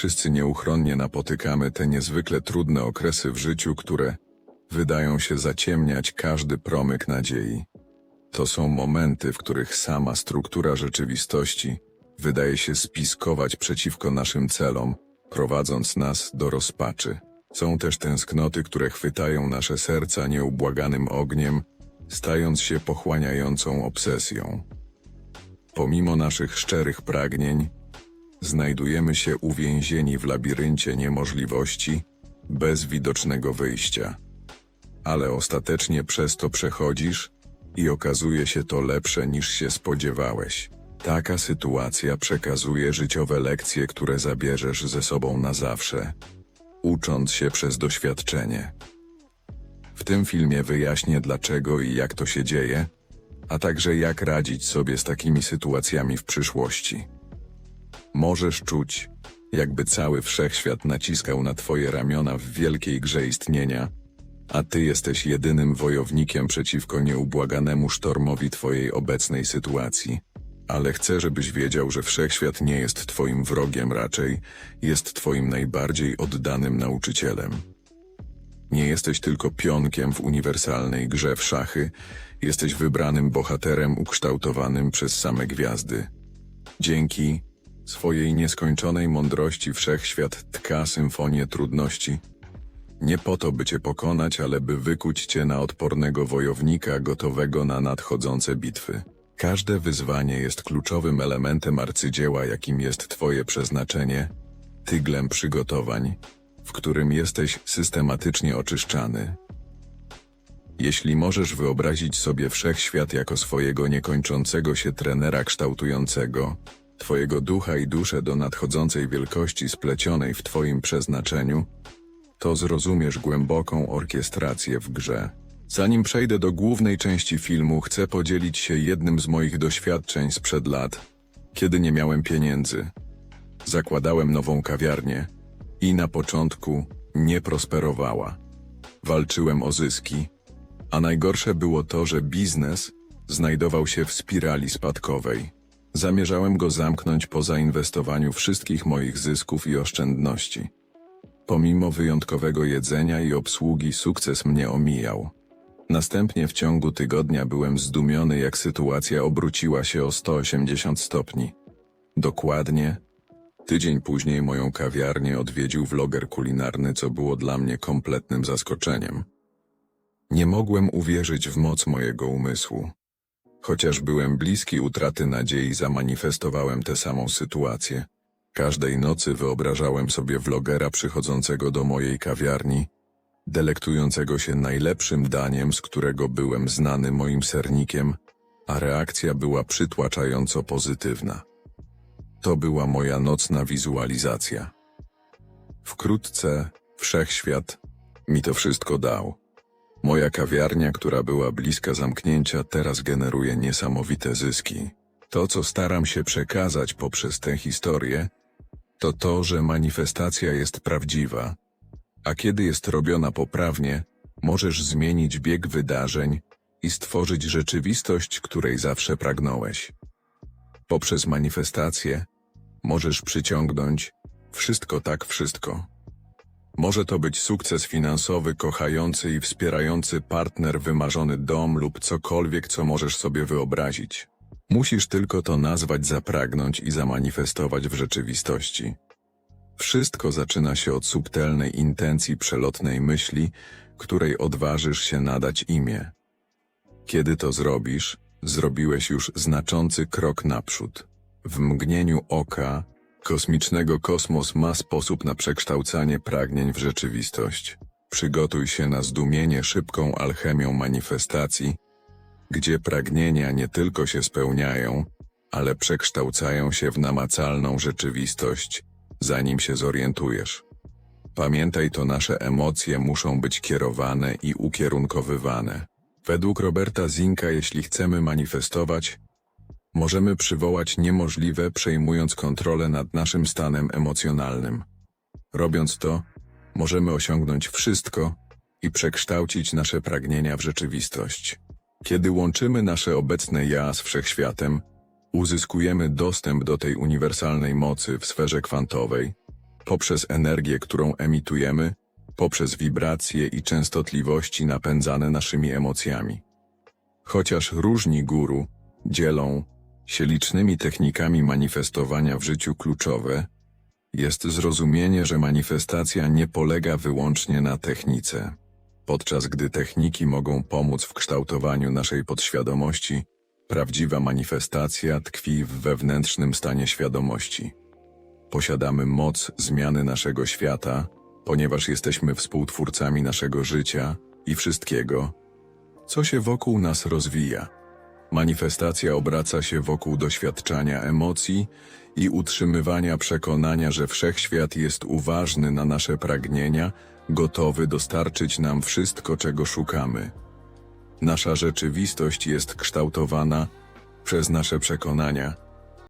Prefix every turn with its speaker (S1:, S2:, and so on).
S1: Wszyscy nieuchronnie napotykamy te niezwykle trudne okresy w życiu, które wydają się zaciemniać każdy promyk nadziei. To są momenty, w których sama struktura rzeczywistości wydaje się spiskować przeciwko naszym celom, prowadząc nas do rozpaczy. Są też tęsknoty, które chwytają nasze serca nieubłaganym ogniem, stając się pochłaniającą obsesją. Pomimo naszych szczerych pragnień, znajdujemy się uwięzieni w labiryncie niemożliwości, bez widocznego wyjścia. Ale ostatecznie przez to przechodzisz i okazuje się to lepsze niż się spodziewałeś. Taka sytuacja przekazuje życiowe lekcje, które zabierzesz ze sobą na zawsze, ucząc się przez doświadczenie. W tym filmie wyjaśnię dlaczego i jak to się dzieje, a także jak radzić sobie z takimi sytuacjami w przyszłości. Możesz czuć, jakby cały wszechświat naciskał na twoje ramiona w wielkiej grze istnienia, a ty jesteś jedynym wojownikiem przeciwko nieubłaganemu sztormowi twojej obecnej sytuacji. Ale chcę, żebyś wiedział, że wszechświat nie jest twoim wrogiem, raczej jest twoim najbardziej oddanym nauczycielem. Nie jesteś tylko pionkiem w uniwersalnej grze w szachy, jesteś wybranym bohaterem ukształtowanym przez same gwiazdy. Dzięki swojej nieskończonej mądrości wszechświat tka symfonię trudności. Nie po to, by cię pokonać, ale by wykuć cię na odpornego wojownika gotowego na nadchodzące bitwy. Każde wyzwanie jest kluczowym elementem arcydzieła, jakim jest twoje przeznaczenie, tyglem przygotowań, w którym jesteś systematycznie oczyszczany. Jeśli możesz wyobrazić sobie wszechświat jako swojego niekończącego się trenera kształtującego, twojego ducha i duszę do nadchodzącej wielkości splecionej w twoim przeznaczeniu, to zrozumiesz głęboką orkiestrację w grze. Zanim przejdę do głównej części filmu, chcę podzielić się jednym z moich doświadczeń sprzed lat, kiedy nie miałem pieniędzy. Zakładałem nową kawiarnię i na początku nie prosperowała. Walczyłem o zyski, a najgorsze było to, że biznes znajdował się w spirali spadkowej. Zamierzałem go zamknąć po zainwestowaniu wszystkich moich zysków i oszczędności. Pomimo wyjątkowego jedzenia i obsługi sukces mnie omijał. Następnie w ciągu tygodnia byłem zdumiony, jak sytuacja obróciła się o 180 stopni. Dokładnie tydzień później moją kawiarnię odwiedził vloger kulinarny, co było dla mnie kompletnym zaskoczeniem. Nie mogłem uwierzyć w moc mojego umysłu. Chociaż byłem bliski utraty nadziei, zamanifestowałem tę samą sytuację. Każdej nocy wyobrażałem sobie vlogera przychodzącego do mojej kawiarni, delektującego się najlepszym daniem, z którego byłem znany moim sernikiem, a reakcja była przytłaczająco pozytywna. To była moja nocna wizualizacja. Wkrótce wszechświat mi to wszystko dał. Moja kawiarnia, która była bliska zamknięcia, teraz generuje niesamowite zyski. To, co staram się przekazać poprzez tę historię, to to, że manifestacja jest prawdziwa, a kiedy jest robiona poprawnie, możesz zmienić bieg wydarzeń i stworzyć rzeczywistość, której zawsze pragnąłeś. Poprzez manifestację możesz przyciągnąć wszystko tak wszystko. Może to być sukces finansowy, kochający i wspierający partner, wymarzony dom lub cokolwiek, co możesz sobie wyobrazić. Musisz tylko to nazwać, zapragnąć i zamanifestować w rzeczywistości. Wszystko zaczyna się od subtelnej intencji przelotnej myśli, której odważysz się nadać imię. Kiedy to zrobisz, zrobiłeś już znaczący krok naprzód. W mgnieniu oka kosmicznego kosmos ma sposób na przekształcanie pragnień w rzeczywistość. Przygotuj się na zdumienie szybką alchemią manifestacji, gdzie pragnienia nie tylko się spełniają, ale przekształcają się w namacalną rzeczywistość, zanim się zorientujesz. Pamiętaj, to nasze emocje muszą być kierowane i ukierunkowywane. Według Roberta Zinka, jeśli chcemy manifestować, możemy przywołać niemożliwe, przejmując kontrolę nad naszym stanem emocjonalnym. Robiąc to, możemy osiągnąć wszystko i przekształcić nasze pragnienia w rzeczywistość. Kiedy łączymy nasze obecne ja z wszechświatem, uzyskujemy dostęp do tej uniwersalnej mocy w sferze kwantowej, poprzez energię, którą emitujemy, poprzez wibracje i częstotliwości napędzane naszymi emocjami. Chociaż różni guru dzielą się licznymi technikami manifestowania w życiu kluczowe, jest zrozumienie, że manifestacja nie polega wyłącznie na technice. Podczas gdy techniki mogą pomóc w kształtowaniu naszej podświadomości, prawdziwa manifestacja tkwi w wewnętrznym stanie świadomości. Posiadamy moc zmiany naszego świata, ponieważ jesteśmy współtwórcami naszego życia i wszystkiego, co się wokół nas rozwija. Manifestacja obraca się wokół doświadczania emocji i utrzymywania przekonania, że wszechświat jest uważny na nasze pragnienia, gotowy dostarczyć nam wszystko, czego szukamy. Nasza rzeczywistość jest kształtowana przez nasze przekonania,